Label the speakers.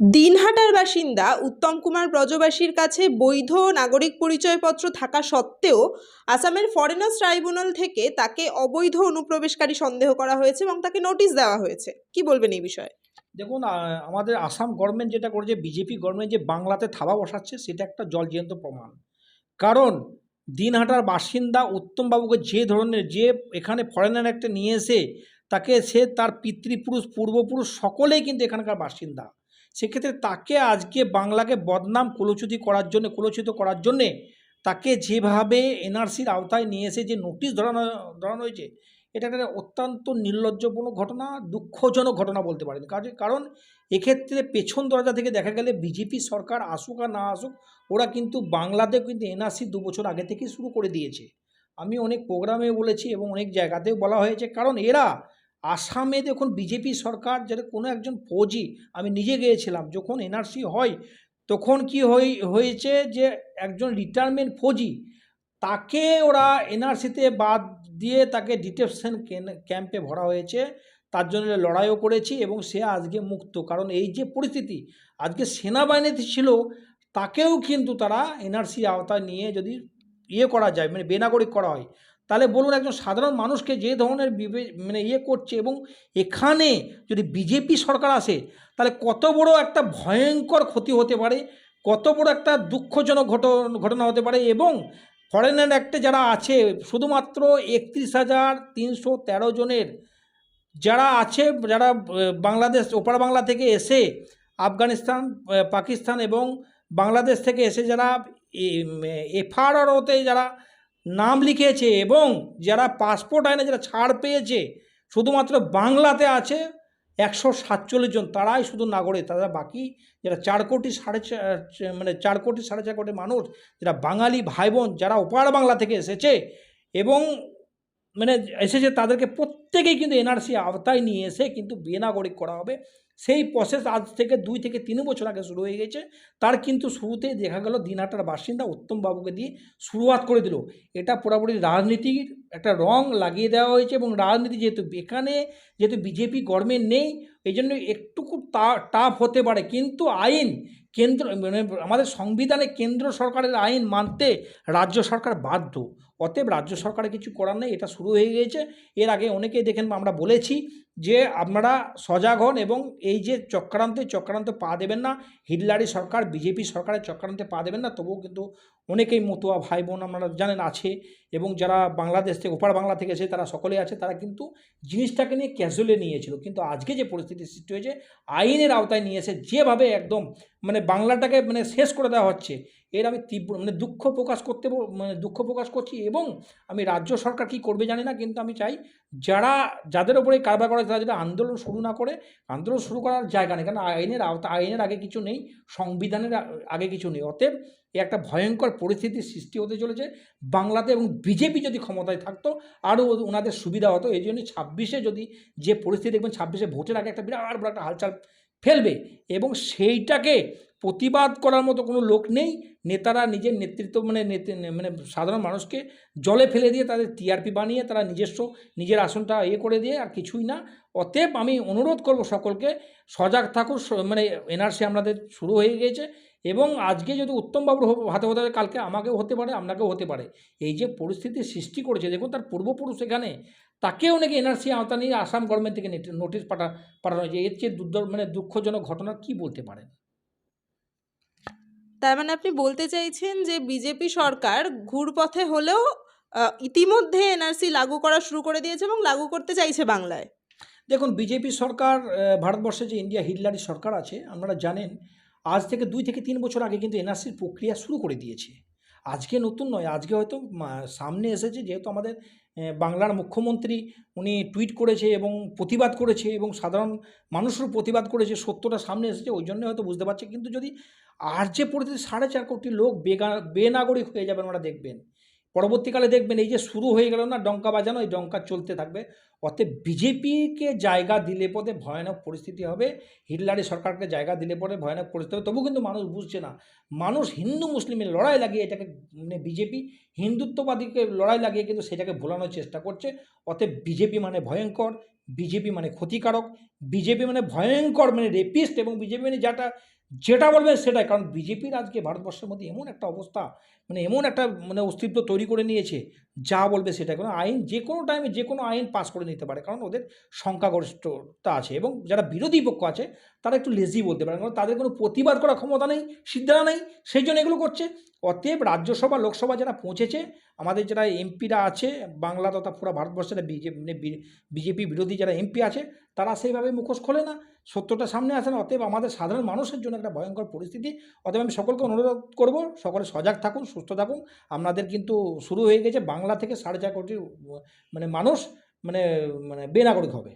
Speaker 1: দিনহাটার বাসিন্দা উত্তম কুমার ব্রজবাসীর কাছে বৈধ নাগরিক পরিচয়পত্র থাকা সত্ত্বেও আসামের ফরেনার্স ট্রাইব্যুনাল থেকে তাকে অবৈধ অনুপ্রবেশকারী সন্দেহ করা হয়েছে এবং তাকে নোটিশ দেওয়া হয়েছে। কি বলবেন এই বিষয়ে?
Speaker 2: দেখুন আমাদের আসাম গভর্নমেন্ট যেটা করেছে, বিজেপি গভর্নমেন্ট যে বাংলাতে থাবা বসাচ্ছে, সেটা একটা জলজন্ত প্রমাণ। কারণ, দিনহাটার বাসিন্দা উত্তমবাবুকে যে ধরনের, যে এখানে ফরেনার একটা নিয়ে এসে তাকে সে তার পিতৃপুরুষ, পূর্বপুরুষ সকলেই কিন্তু এখানকার বাসিন্দা। সেক্ষেত্রে তাকে আজকে বাংলাকে বদনাম কুলচ্যুতি করার জন্য কুলচ্যুত করার জন্যে তাকে যেভাবে এনআরসির আওতায় নিয়ে এসে যে নোটিশ ধরানো ধরানো হয়েছে, এটা একটা অত্যন্ত নির্লজ্জপূর্ণ ঘটনা, দুঃখজনক ঘটনা বলতে পারেন। কারণ এক্ষেত্রে পেছন দরজা থেকে দেখা গেলে বিজেপি সরকার আসুক আর না আসুক, ওরা কিন্তু বাংলাতে কিন্তু এনআরসি দু বছর আগে থেকেই শুরু করে দিয়েছে। আমি অনেক প্রোগ্রামে বলেছি এবং অনেক জায়গাতেও বলা হয়েছে, কারণ এরা আসামে দেখুন বিজেপি সরকার যেটা কোনো একজন ফৌজি, আমি নিজে গিয়েছিলাম, যখন এনআরসি হয়, তখন কি হয়েছে যে একজন রিটায়ারমেন্ট ফৌজি, তাকে ওরা এনআরসিতে বাদ দিয়ে তাকে ডিটেনশন ক্যাম্পে ভরা হয়েছে, তার জন্য লড়াইও করেছি এবং সে আজকে মুক্ত। কারণ এই যে পরিস্থিতি, আজকে সেনাবাহিনীতে ছিল, তাকেও কিন্তু তারা এনআরসি আওতায় নিয়ে যদি ইয়ে করা যায় মানে বেনাগরিক করা হয় তাহলে বলুন একজন সাধারণ মানুষকে যে ধরনের বিবে মানে ইয়ে করছে এবং এখানে যদি বিজেপি সরকার আসে, তাহলে কত বড় একটা ভয়ঙ্কর ক্ষতি হতে পারে, কত বড় একটা দুঃখজনক ঘটন হতে পারে এবং ফরেনার অ্যাক্টে যারা আছে, শুধুমাত্র একত্রিশ হাজার তিনশো তেরো জনের যারা আছে, যারা বাংলাদেশ, ওপার বাংলা থেকে এসে আফগানিস্তান পাকিস্তান এবং বাংলাদেশ থেকে এসে যারা এফআরওতে যারা নাম লিখেছে এবং যারা পাসপোর্ট আইনে যারা ছাড় পেয়েছে, শুধুমাত্র বাংলাতে আছে একশো সাতচল্লিশ জন। তারাই শুধু নাগরিক, তারা বাকি যারা চার কোটি সাড়ে মানে চার কোটি সাড়ে চার কোটি মানুষ, যারা বাঙালি ভাই বোন, যারা ওপার বাংলা থেকে এসেছে এবং মানে এসেছে তাদেরকে প্রত্যেকেই কিন্তু এনআরসি আওতায় নিয়ে এসে কিন্তু বেনাগরিক করা হবে। সেই প্রসেস আজ থেকে দুই থেকে তিন বছর আগে শুরু হয়ে গেছে। তার কিন্তু শুরুতেই দেখা গেল দিনহাটার বাসিন্দা উত্তমবাবুকে দিয়ে শুরুয়াত করে দিল। এটা পুরোপুরি রাজনীতির একটা রং লাগিয়ে দেওয়া হয়েছে এবং রাজনীতি যেহেতু এখানে, যেহেতু বিজেপি গভর্নমেন্ট নেই, এই জন্য একটুকু টাফ হতে পারে। কিন্তু আইন কেন্দ্র মানে আমাদের সংবিধানে কেন্দ্র সরকারের আইন মানতে রাজ্য সরকার বাধ্য। অতএব রাজ্য সরকারের কিছু করার নেই। এটা শুরু হয়ে গিয়েছে। এর আগে অনেকেই দেখেন আমরা বলেছি যে আপনারা সজাগ হন এবং এই যে চক্রান্তে, চক্রান্ত পা দেবেন না। হিটলারি সরকার, বিজেপি সরকারের চক্রান্তে পা দেবেন না। তবুও কিন্তু অনেকেই মতুয়া ভাই বোন আপনারা জানেন আছে এবং যারা বাংলাদেশ থেকে, ওপার বাংলা থেকে এসে তারা সকলেই আছে, তারা কিন্তু জিনিসটাকে নিয়ে ক্যাজুয়ালি নিয়েছিল। কিন্তু আজকে যে পরিস্থিতি সৃষ্টি হয়েছে, আইনের আওতায় নিয়ে এসে যেভাবে একদম মানে বাংলাটাকে মানে শেষ করে দেওয়া হচ্ছে। এর আমি তীব্র মানে দুঃখ প্রকাশ করতে মানে দুঃখ প্রকাশ করছি এবং আমি রাজ্য সরকার কি করবে জানি না, কিন্তু আমি চাই যারা, যাদের ওপরে কারবার করে, তারা যদি আন্দোলন শুরু না করে। আন্দোলন শুরু করার জায়গা নেই, কারণ আইনের আওতা, আইনের আগে কিছু নেই, সংবিধানের আগে কিছু নেই। অতএব এ একটা ভয়ঙ্কর পরিস্থিতির সৃষ্টি হতে চলেছে। বাংলাতে এবং বিজেপি যদি ক্ষমতায় থাকতো, আরও ওনাদের সুবিধা হতো। এই জন্য ছাব্বিশে যদি যে পরিস্থিতি দেখবেন, ছাব্বিশে ভোটের আগে একটা বিরাট বড় একটা হালচাল ফেলবে এবং সেইটাকে প্রতিবাদ করার মতো কোনো লোক নেই। নেতারা নিজের নেতৃত্ব মানে মানে সাধারণ মানুষকে জলে ফেলে দিয়ে তাদের টিআরপি বানিয়ে তারা নিজস্ব, নিজের আসনটা ইয়ে করে দিয়ে আর কিছুই না। অতএব আমি অনুরোধ করব সকলকে, সজাগ থাকুন স- মানে এনআরসি আমাদের শুরু হয়ে গিয়েছে এবং আজকে যদি উত্তমবাবুর হাতে হতে পারে কালকে আমাকেও হতে পারে, আপনাকেও হতে পারে। এই যে পরিস্থিতির সৃষ্টি করেছে, দেখুন তার পূর্বপুরুষ এখানে তাকেও নাকি এনআরসি আওতা নিয়ে আসাম গভর্নমেন্ট থেকে নোটিশ পাঠা পাঠানো হয়েছে। এর চেয়ে দুর্দ মানে দুঃখজনক ঘটনা কি বলতে পারেন?
Speaker 1: তার মানে আপনি বলতে চাইছেন যে বিজেপি সরকার ঘুরপথে হলেও ইতিমধ্যে এনআরসি লাগু করা শুরু করে দিয়েছে এবং লাগু করতে চাইছে বাংলায়।
Speaker 2: দেখুন বিজেপি সরকার ভারতবর্ষে যে ইন্ডিয়া হিটলারি সরকার আছে আপনারা জানেন আজ থেকে দুই থেকে তিন বছর আগে কিন্তু এনআরসির প্রক্রিয়া শুরু করে দিয়েছে। আজকে নতুন নয়, আজকে হয়তো সামনে এসেছে যেহেতু আমাদের বাংলার মুখ্যমন্ত্রী, উনি টুইট করেছে এবং প্রতিবাদ করেছে এবং সাধারণ মানুষেরও প্রতিবাদ করেছে, সত্যটা সামনে এসেছে, ওই জন্য হয়তো বুঝতে পারছে। কিন্তু যদি আর যে পরিস্থিতি, সাড়ে চার কোটি লোক বেগা, বেনাগরিক হয়ে যাবেন ওরা দেখবেন। পরবর্তীকালে দেখবেন এই যে শুরু হয়ে গেল না, ডঙ্কা বাজানো, এই ডঙ্কা চলতে থাকবে। অতএব বিজেপিকে জায়গা দিলে পদে ভয়ানক পরিস্থিতি হবে। হিটলারি সরকারকে জায়গা দিলে পরে ভয়ানক পরিস্থিতি হবে। তবু কিন্তু মানুষ বুঝছে না। মানুষ হিন্দু মুসলিমের লড়াই লাগিয়ে এটাকে মানে বিজেপি হিন্দুত্ববাদীকে লড়াই লাগিয়ে কিন্তু সেটাকে ভোলানোর চেষ্টা করছে। অতএব বিজেপি মানে ভয়ঙ্কর। বিজেপি মানে ক্ষতিকারক, বিজেপি মানে ভয়ঙ্কর মানে রেপিস্ট এবং বিজেপি মানে যেটা যেটা বলবেন সেটাই। কারণ বিজেপির আজকে ভারতবর্ষের মধ্যে এমন একটা অবস্থা মানে এমন একটা মানে অস্তিত্ব তৈরি করে নিয়েছে, যা বলবে সেটা কোনো আইন, যে কোনো টাইমে যে কোনো আইন পাস করে নিতে পারে, কারণ ওদের সংখ্যাগরিষ্ঠতা আছে এবং যারা বিরোধী পক্ষ আছে, তারা একটু লেজি বলতে পারে কারণ তাদের কোনো প্রতিবাদ করার ক্ষমতা নেই সিদ্ধারা নেই, সেই জন্য এগুলো করছে। অতএব রাজ্যসভা, লোকসভা যারা পৌঁছেছে, আমাদের যারা এমপিরা আছে, বাংলা তথা পুরো ভারতবর্ষের বিজেপি বিজেপি বিরোধী যারা এমপি আছে, তারা সেইভাবে মুখোশ খোলে না। সত্যটা সামনে আসে না। অতএব আমাদের সাধারণ মানুষের জন্য একটা ভয়ঙ্কর পরিস্থিতি। অতএব আমি সকলকে অনুরোধ করব, সকলে সজাগ থাকুন, সুস্থ থাকুন। আপনাদের কিন্তু শুরু হয়ে গেছে বাংলা থেকে সাড়ে চার কোটি মানে মানুষ মানে মানে বেনাগরিক হবে।